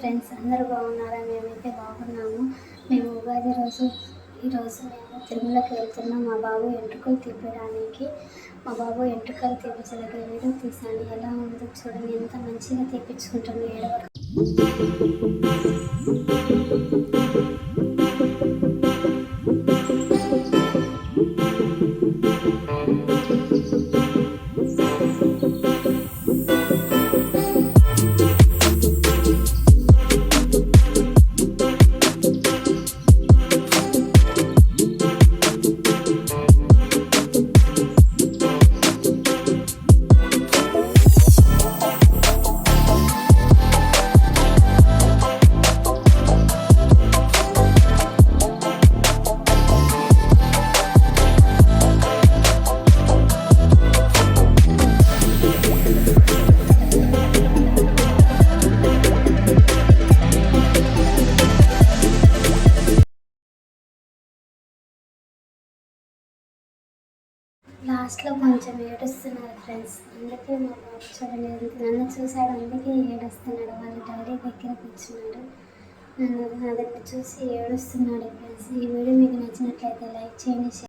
Friends అందరూ బాగున్నారా? మేమైతే బాగున్నాము. మేము ఉగాది రోజు ఈరోజు మేము తిరుమలకి వెళ్తున్నాం. మా బాబు ఎంట్రుకలు తీపడానికి మా బాబు ఎంట్రుకలు తీపించే దగ్గర వీడియో తీసాను ఎలా ఉందో చూడండి. ఎంత మంచిగా తీపించుకుంటాను ఏడవ లాస్ట్లో కొంచెం ఏడుస్తున్నారు ఫ్రెండ్స్. అందుకే మా బాబు చూడలేదు నన్ను చూశాడు. అందుకే ఏడుస్తున్నాడు. వాళ్ళ డాడీ దగ్గర కూర్చున్నాడు. నన్ను నా దగ్గర చూసి ఏడుస్తున్నాడు ఫ్రెండ్స్. ఈ వీడియో మీకు నచ్చినట్లయితే లైక్ చేయండి